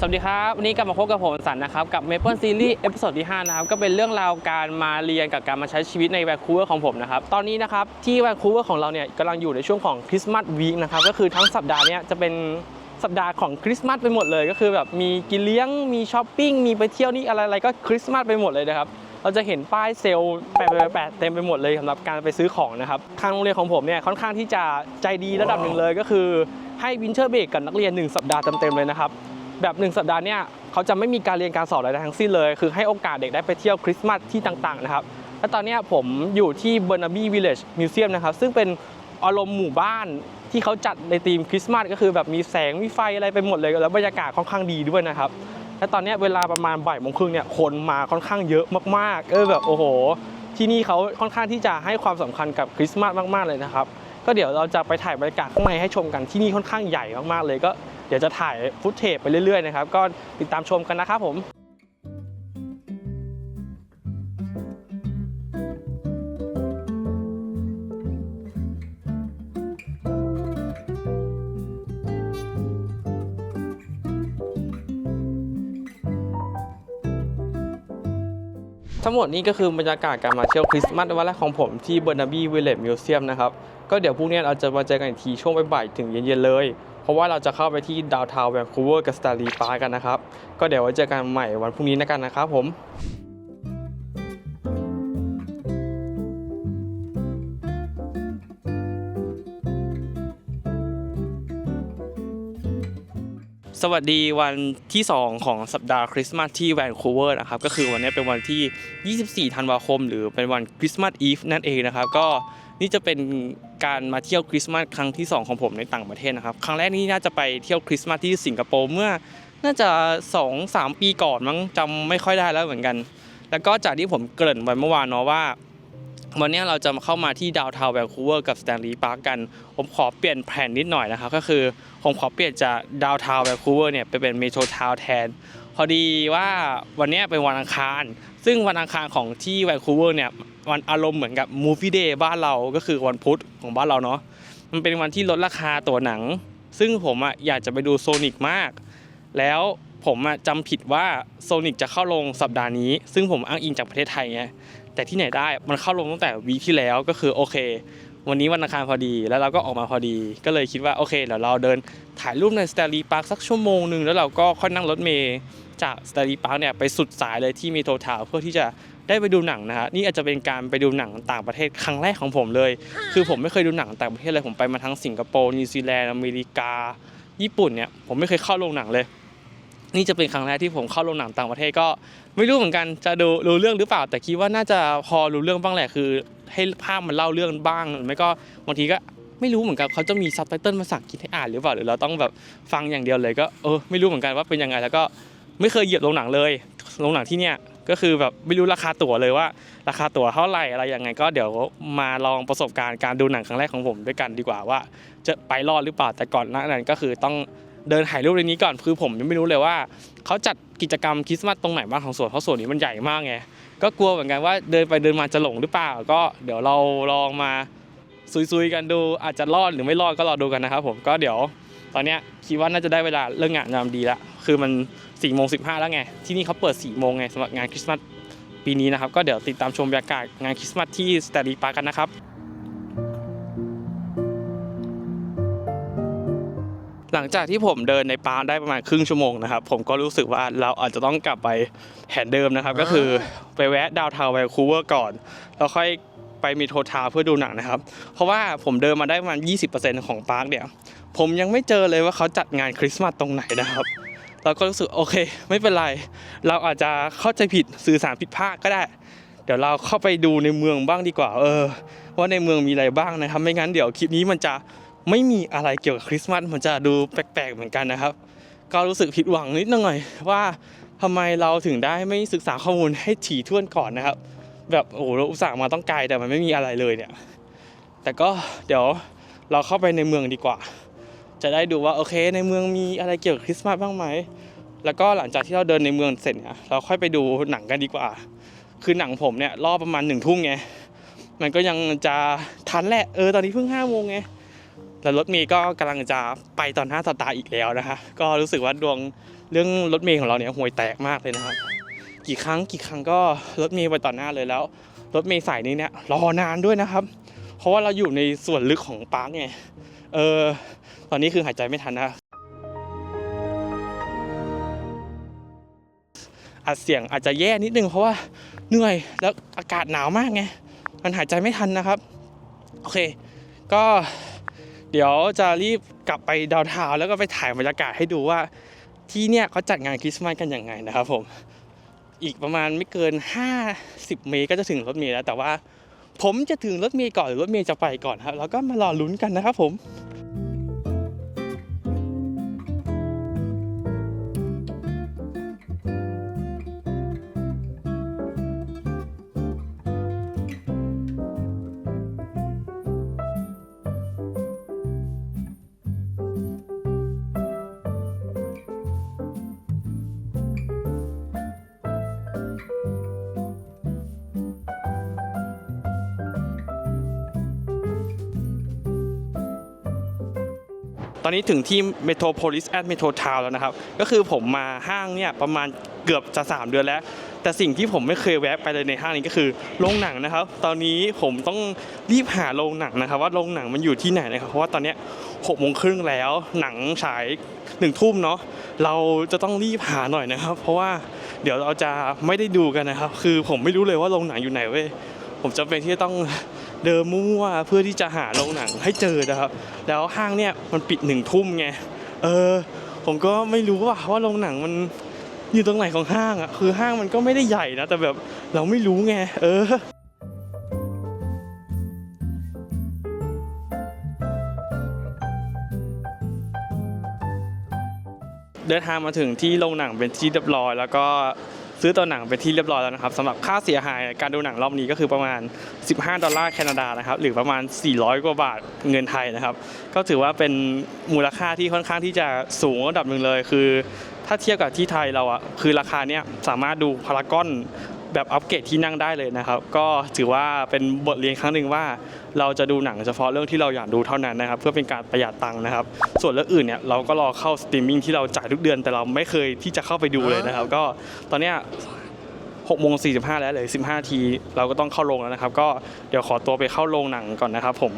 สวัสดีครับ วันนี้กลับมาพบกับผมสันนะครับ กับ Maple Series เอพิโซดที่ 5 นะครับ ก็เป็นเรื่องราวการมาเรียนกับการมาใช้ชีวิตในแวนคูเวอร์ของผมนะครับ ตอนนี้นะครับ ที่แวนคูเวอร์ของเราเนี่ยกำลังอยู่ในช่วงของคริสต์มาสวีคนะครับ ก็คือทั้งสัปดาห์เนี้จะเป็นสัปดาห์ของคริสต์มาสไปหมดเลย ก็คือแบบมีกินเลี้ยงมีช้อปปิ้งมีไปเที่ยวนี่อะไรๆก็คริสต์มาสไปหมดเลยนะครับเราจะเห็นป้ายเซลล์แปะแปะเต็มไปหมดเลยสำหรับการไปซื้อของนะครับทางโรงเรียนของผมเนี่ยค่อนข้างที่จะใจดีระดับหนึ่งเลยก็คือให้วินเทอร์เบรกกับนักเรียน 1 สัปดาห์เต็มๆเลยนะครับ แบบ 1 สัปดาห์เนี่ยเขาจะไม่มีการเรียนการสอนอะไรทั้งสิ้นเลย คือให้โอกาสเด็กได้ไปเที่ยวคริสต์มาสที่ต่างๆนะครับ และตอนนี้ผมอยู่ที่เบอร์นาบีวิลเลจมิวเซียมนะครับ ซึ่งเป็นอารมณ์หมู่บ้านที่เขาจัดในธีมคริสต์มาสก็คือแบบมีแสงมีไฟอะไรไปหมดเลยแล้วบรรยากาศค่อนข้างดีด้วยนะครับและตอนนี้เวลาประมาณบ่ายโมงครึ่งเนี่ยคนมาค่อนข้างเยอะมากๆ เออแบบโอ้โห ที่นี่เขาค่อนข้างที่จะให้ความสำคัญกับคริสต์มาสมากๆเลยนะครับ ก็เดี๋ยวเราจะไปถ่ายบรรยากาศข้างในให้ชมกันที่นี่ค่อนข้างใหญ่มากๆเลยก็ เดี๋ยวจะถ่ายฟุตเทปไปเรื่อยๆนะครับ ก็ติดตามชมกันนะครับผมทั้งหมดนี้ก็คือบรรยากาศการมาเที่ยวคริสต์มาสวันแรกของผมที่เบอร์นาบีวิลเลจมิวเซียมนะครับ ก็เดี๋ยวพรุ่งนี้เราจะมาเจอกันอีกทีช่วงบ่ายๆถึงเย็นๆเลย ราะว่าเราจะเข้าไปที่ดาวทาวน์แวนคูเวอร์กับสตาร์ลีปาร์กันนะครับ ก็เดี๋ยวไว้เจอกันใหม่วันพรุ่งนี้นะกันนะครับผมสวัสดีวันที่ 2 ของสัปดาห์คริสต์มาสที่แวนคูเวอร์นะครับก็คือวันนี้เป็นวันที่ 24 ธันวาคม หรือเป็นวันคริสต์มาสอีฟนั่นเองนะครับ ก็ นี่จะเป็นการมาเที่ยวคริสต์มาสครั้งที่ 2 ของผมในต่างประเทศนะครับ ครั้งแรกนี่น่าจะไปเที่ยวคริสต์มาสที่สิงคโปร์เมื่อน่าจะ 2-3 ปีก่อนมั้งจำไม่ค่อยได้แล้วเหมือนกัน แล้วก็จากที่ผมเกริ่นไว้เมื่อวานเนาะว่าวันนี้เราจะมาเข้ามาที่ดาวทาวน์แวนคูเวอร์กับสแตนลีย์พาร์คกัน ผมขอเปลี่ยนแผนนิดหน่อยนะครับ ก็คือผมขอเปลี่ยนจากดาวทาวน์แวนคูเวอร์เนี่ยไปเป็นเมโทรทาวน์แทน พอดีว่าวันนี้เป็นวันอังคาร ซึ่งวันอังคารของที่แวนคูเวอร์เนี่ยวันอารมณ์เหมือนกับมูฟี่เดย์บ้านเราก็คือวันพุธของบ้านเราเนาะมันเป็นวันที่ลดราคาตั๋วหนัง ซึ่งผมอะอยากจะไปดูโซนิกมาก แล้วผมอะจำผิดว่าโซนิกจะเข้าลงสัปดาห์นี้ ซึ่งผมอ้างอิงจากประเทศไทยไงแต่ที่ไหนได้มันเข้าลงตั้งแต่วีคที่แล้วก็คือโอเค วันนี้วันอังคารพอดีแล้วเราก็ออกมาพอดี ก็เลยคิดว่าโอเคเดี๋ยวเราเดินถ่ายรูปในสแตลีพาร์คสักชั่วโมงหนึ่งแล้วเราก็ค่อยนั่งรถเมย์ จากสแตลีพาร์คเนี่ยไปสุดสายเลยที่เมโทรทาวเพื่อที่จะได้ไปดูหนังนะฮะนี่อาจจะเป็นการไปดูหนังต่างประเทศครั้งแรกของผมเลย คือผมไม่เคยดูหนังต่างประเทศเลยผมไปมาทั้งสิงคโปร์นิวซีแลนด์อเมริกา ญี่ปุ่นเนี่ยผมไม่เคยเข้าโรงหนังเลย นี่จะเป็นครั้งแรกที่ผมเข้าโรงหนังต่างประเทศก็ ไม่รู้เหมือนกันจะดูรู้เรื่องหรือเปล่า แต่คิดว่าน่าจะพอรู้เรื่องบ้างแหละคือ ให้ภาพมันเล่าเรื่องบ้างหรือไม่ก็บางทีก็ไม่รู้เหมือนกันเขาจะมีซับไตเติลภาษาอังกฤษให้อ่านหรือเปล่าหรือเราต้องแบบฟังอย่างเดียวเลยก็เออไม่รู้เหมือนกันว่าเป็นยังไงแล้วก็ ไม่เคยเหยียบโรงหนังเลยโรงหนังที่เนี่ยก็คือแบบไม่รู้ราคาตั๋วเลยว่า ราคาตั๋วเท่าไหร่อะไรยังไง ก็เดี๋ยวมาลองประสบการณ์การดูหนังครั้งแรกของผมด้วยกันดีกว่าว่า จะไปรอดหรือเปล่าแต่ก่อนหน้านั้นก็คือต้องเดินถ่ายรูปในนี้ก่อนคือผมยังไม่รู้เลยว่าเขาจัดกิจกรรมคริสต์มาสตรงไหนบ้างของสวนเพราะสวนนี้มันใหญ่มากไงก็กลัวเหมือนกันว่าเดินไปเดินมาจะหลงหรือเปล่า ก็เดี๋ยวเราลองมาซุยๆกันดูอาจจะรอดหรือไม่รอดก็รอดูกันนะครับผมก็เดี๋ยว ตอนเนี้ยคิดว่าน่าจะได้เวลาเลิกงานยามดีละคือมัน 4ี่โมงสิแล้วไง ที่นี่เขาเปิด4ี่โมงไงสำหรับงานคริสต์มาสปีนี้นะครับ ก็เดี๋ยวติดตามชมบรรยากาศงานคริสต์มาสที่สแตลีปาร์กันนะครับ หลังจากที่ผมเดินในปาร์คได้ประมาณครึ่งชั่วโมงนะครับ ผมก็รู้สึกว่าเราอาจจะต้องกลับไปแผนเดิมนะครับ ก็คือไปแวะดาวทาวน์แวนคูเวอร์ก่อน แล้วค่อยไปมีโททาวเพื่อดูหนังนะครับ เพราะว่าผมเดินมาได้ประมาณ 20%ของปาร์คเนี่ย ผมยังไม่เจอเลยว่าเขาจัดงานคริสต์มาสตรงไหนนะครับ เราก็รู้สึกโอเค ไม่เป็นไร เราอาจจะเข้าใจผิดสื่อสารผิดพลาดก็ได้ เดี๋ยวเราเข้าไปดูในเมืองบ้างดีกว่า เออ ว่าในเมืองมีอะไรบ้างนะครับ ไม่งั้นเดี๋ยวคลิปนี้มันจะไม่มีอะไรเกี่ยวกับคริสต์มาสมันจะดูแปลกๆเหมือนกันนะครับ ก็รู้สึกผิดหวังนิดหน่อยว่าทำไมเราถึงได้ไม่ศึกษาข้อมูลให้ถี่ถ้วนก่อนนะครับ แบบโอ้โหเราอุตส่าห์มาต้องไกลแต่มันไม่มีอะไรเลยเนี่ย แต่ก็เดี๋ยวเราเข้าไปในเมืองดีกว่า จะได้ดูว่าโอเค ในเมืองมีอะไรเกี่ยวกับคริสต์มาสบ้างไหม แล้วก็หลังจากที่เราเดินในเมืองเสร็จเนี่ยเราค่อยไปดูหนังกันดีกว่า คือหนังผมเนี่ยรอบประมาณหนึ่งทุ่มไง มันก็ยังจะทันแหละ เออตอนนี้เพิ่งห้าโมงไง แล้วรถเมย์ก็กำลังจะไปตอนหน้าสตาอีกแล้วนะคะ ก็รู้สึกว่าดวงเรื่องรถเมย์ของเราเนี่ยห่วยแตกมากเลยนะครับ กี่ครั้งกี่ครั้งก็รถเมย์ไปต่อหน้าเลยแล้ว รถเมย์สายนี้เนี่ยรอนานด้วยนะครับ เพราะว่าเราอยู่ในส่วนลึกของปาร์คไง เออ ตอนนี้คือหายใจไม่ทันนะอัดเสียงอาจจะแย่นิดนึงเพราะว่าเหนื่อยแล้วอากาศหนาวมากไงมันหายใจไม่ทันนะครับโอเค ก็เดี๋ยวจะรีบกลับไปดาวทาวแล้วก็ไปถ่ายบรรยากาศให้ดูว่าที่เนี่ยเขาจัดงานคริสต์มาสกันยังไงนะครับผมอีกประมาณไม่เกิน 50 เมตรก็จะถึงรถเมล์แล้ว แต่ว่าผมจะถึงรถเมล์ก่อนหรือรถเมล์จะไปก่อนครับแล้วก็มารอลุ้นกันนะครับผม อนนี้ถึงที่ Metropolis at Metro Town แล้วนะครับ ก็คือผมมาห้างเนี่ยประมาณเกือบจะ 3 เดือนแล้ว แต่สิ่งที่ผมไม่เคยแวะไปเลยในห้างนี้ก็คือโรงหนังนะครับ ตอนนี้ผมต้องรีบหาโรงหนังนะครับ ว่าโรงหนังมันอยู่ที่ไหนนะครับเพราะว่าตอนนี้หกโมงครึ่งแล้วหนังฉายหนึ่งทุ่มเนาะเราจะต้องรีบหาหน่อยนะครับ เพราะว่าเดี๋ยวเราจะไม่ได้ดูกันนะครับ คือผมไม่รู้เลยว่าโรงหนังอยู่ไหนเว้ยผมจำเป็นที่จะต้อง เดินมั่วเพื่อที่จะหาโรงหนังให้เจอนะครับ แล้วห้างเนี่ยมันปิดหนึ่งทุ่มไงเออ ผมก็ไม่รู้ว่าว่าโรงหนังมันอยู่ตรงไหนของห้างอะคือห้างมันก็ไม่ได้ใหญ่นะ แต่แบบเราไม่รู้ไงเออเดินทางมาถึงที่โรงหนังเป็นที่เรียบร้อย แล้วก็ ซื้อตัวหนังเป็นที่เรียบร้อยแล้วนะครับสำหรับค่าเสียหายการดูหนังรอบนี้ก็คือประมาณ 15 ดอลลาร์แคนาดานะครับหรือประมาณ 400 กว่าบาทเงินไทยนะครับ ก็ถือว่าเป็นมูลค่าที่ค่อนข้างที่จะสูงระดับหนึ่งเลย คือ ถ้าเทียบกับที่ไทยเราอะคือราคาเนี้ยสามารถดูพารากอน แบบอัปเกรดที่นั่งได้เลยนะครับ ก็ถือว่าเป็นบทเรียนครั้งหนึ่งว่า เราจะดูหนังเฉพาะเรื่องที่เราอยากดูเท่านั้นนะครับ เพื่อเป็นการประหยัดตังค์นะครับ ส่วนเรื่องอื่นเนี่ยเราก็รอเข้าสตรีมมิ่งที่เราจ่ายทุกเดือนแต่เราไม่เคยที่จะเข้าไปดูเลยนะครับ ก็ตอนเนี้ย6โมง45 แล้วเหลย15 ที เราก็ต้องเข้าโรงแล้วนะครับ ก็เดี๋ยวขอตัวไปเข้าโรงหนังก่อนนะครับผม